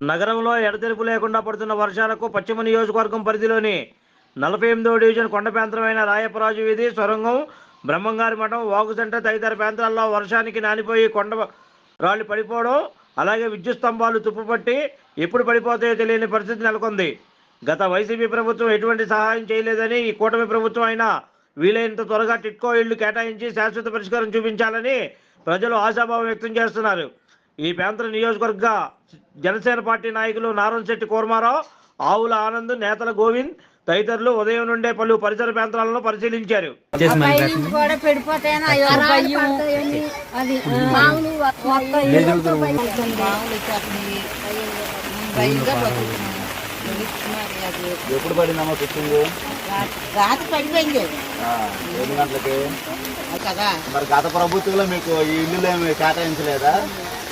నగరంలో ఎడతెరుపు లేకుండా పడుతున్న వర్షాలకు పశ్చిమ నియోజకవర్గం పరిధిలోని నలభై ఎనిమిదో డివిజన్ కొండ ప్రాంతమైన రాయపరాజు వీధి సొరంగం బ్రహ్మంగారి మఠం వాగు సెంటర్ తదితర ప్రాంతాల్లో వర్షానికి నానిపోయి కొండ రాళ్ళు పడిపోవడం అలాగే విద్యుత్ స్తంభాలు తుప్పుపట్టి ఎప్పుడు పడిపోతాయో తెలియని పరిస్థితి నెలకొంది. గత వైసీపీ ప్రభుత్వం ఎటువంటి సహాయం చేయలేదని ఈ కూటమి ప్రభుత్వం అయినా వీలైనంత త్వరగా టిట్కో ఇళ్ళు కేటాయించి శాశ్వత పరిష్కారం చూపించాలని ప్రజలు ఆశాభావం వ్యక్తం చేస్తున్నారు. ఈ ప్రాంత నియోజకవర్గ జనసేన పార్టీ నాయకులు నారాయణశెట్టి కూర్మారావు ఆవుల ఆనంద్ నేతల గోవింద్ తదితరులు ఉదయం నుండే పలు పరిసర ప్రాంతాలను పరిశీలించారు. ఎప్పుడు పడిందమ్మా పడిపోయింది. ఎన్ని గంటలకి? అది కదా. మరి గత ప్రభుత్వంలో మీకు ఈ ఇల్లు ఏమి కేటాయించలేదా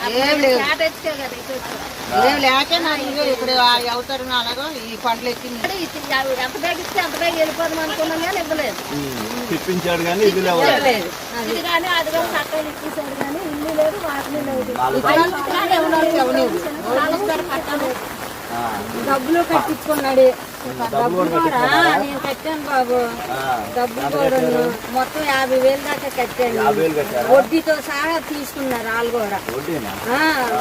ఏం లేదు ఏం లేక నాకు ఇదిగో ఇక్కడ అవుతారు అలాగో ఈ పంటలు ఎంత వెళ్ళిపోదాం అనుకున్నాం కానీ ఇవ్వలేదు. తిప్పించాడు కానీ ఇల్లు ఎవరు లేదు. ఇది కానీ అది కానీ చట్టాలు ఇచ్చేసాడు కానీ ఇల్లు లేదు వాటిని లేదు. డబ్బులు కట్టించుకున్నాడు. నేను కట్టాను బాబు. డబ్బులు కూడా? మొత్తం యాభై వేలు దాకా కట్టాను. వడ్డీతో సహా తీసుకున్నారు వాళ్ళు కూడా.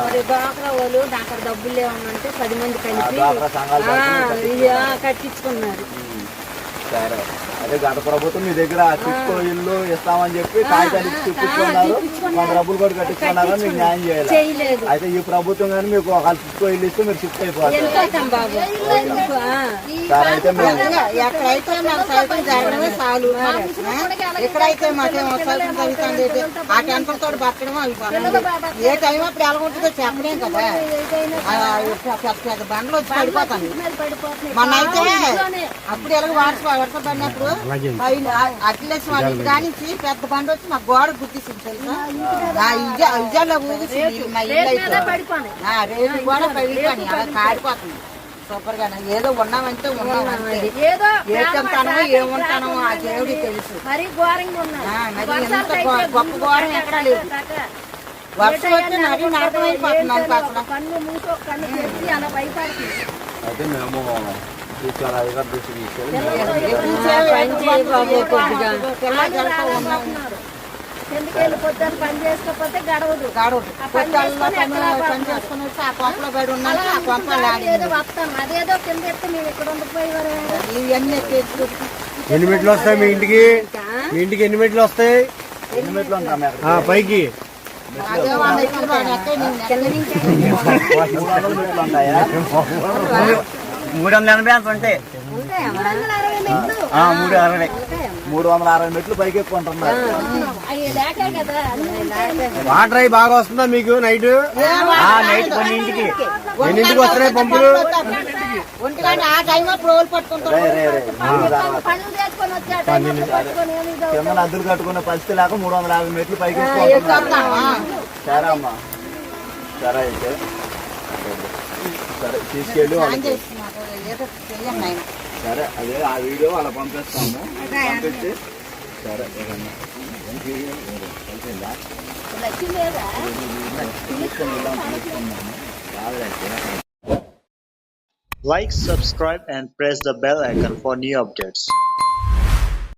మరి డాక్రా వాళ్ళు అక్కడ డబ్బులు ఏమన్నంటే పది మంది కలిపి కట్టించుకున్నారు. సరే. అదే గత ప్రభుత్వం మీ దగ్గర తిప్పుకో ఇల్లు ఇస్తామని చెప్పి కాగితాలు ఇచ్చి తిప్పుకున్నారు మన డబ్బులు కూడా కట్టించుకున్నారు? మీకు న్యాయం చేయాలి? చేయలేదు. అయితే ఈ ప్రభుత్వం కానీ మీకు ఒక తిప్పుకో ఇల్లు ఇస్తే మీరు షిఫ్ట్ అయిపోతారు. సరే అయితే మేము ఎక్కడైతే మాకు సైతం జరగడమే చాలు? ఎక్కడైతే మాకేం సైతం జరుగుతుంది ఆ టెన్షన్ తోటి బతకడం అయిపోతుంది ఏ టైం అప్పుడు ఎలాగుంటుందో చెప్పలేం కదా. పెద్ద బండ్లు వచ్చి పడిపోతాను మొన్న అయితే అప్పుడు ఎలాగ వర్ష వర్షం పడినప్పుడు పైన అఖిలేష్ వాళ్ళ ఇంటి కానించి పెద్ద బండి వచ్చి మా గోడ గుర్తిస్తుంది తెలుసా? ఆ ఇజ ఇజాలో ఊగిసింది మా ఇల్లు ఆ, రేపు కూడా పడిపోయి అలా కాడిపోతుంది సూపర్గా ఏదో ఉన్నామంటే ఉన్నామంటే ఏదో ఏ చెప్తానో ఏముంటానో ఆ దేవుడికి తెలుసు. మరీ ఎంత గొప్ప ఘోరం ఎక్కడా లేదు. వర్షం వచ్చి నది నరకమైపోతుంది అనుకో అసలు కన్ను మూసో కన్ను తెరిచి అలా భయపడుతుంది అయితే మేము తీసుకెళ్ళి ఎందుకు వెళ్ళిపోతారు పని చేసుకోకపోతే గడవదు గడవదు పని చేసుకుని ఆ పడి ఉన్నాను ఆ వస్తాం అదేదో కింద ఎత్తే మేము ఇక్కడ ఉండిపోయేవారు ఇవన్నీ ఎన్ని మెట్లు వస్తాయి. మీ ఇంటికి మీ ఇంటికి ఎన్ని మెట్లు వస్తాయి ఎన్ని మెట్లు ఉంటాం పైకి అదే వాళ్ళ కింద నుంచి మూడు వందల ఎనభై అంత ఉంటాయి మూడు అరవై. మూడు వందల అరవై మెట్లు పైకి ఎక్కువ అవి వాటర్ అయి బాగా వస్తుందా మీకు నైట్ నైట్ కొన్ని ఇంటికి ఎన్నింటికి వస్తున్నాయి పంపులు. కింద అద్దెలు కట్టుకున్న పరిస్థితి లేక మూడు వందల యాభై మెట్లు పైకి సరే అమ్మా సరే అయితే. సరే తీసుకెళ్ళి వాళ్ళకి ఏదో చెయ్యండి ఆయన సరే అదే ఆ వీడియో వాళ్ళ పంపిస్తాము పంపించి సరే ఏదన్నా. కలిసిందా? లక్ష్మి లేదా తీసుకొని వెళ్దాం, తీసుకుందాము. రాదులే. Like, subscribe, and press the bell icon for new updates.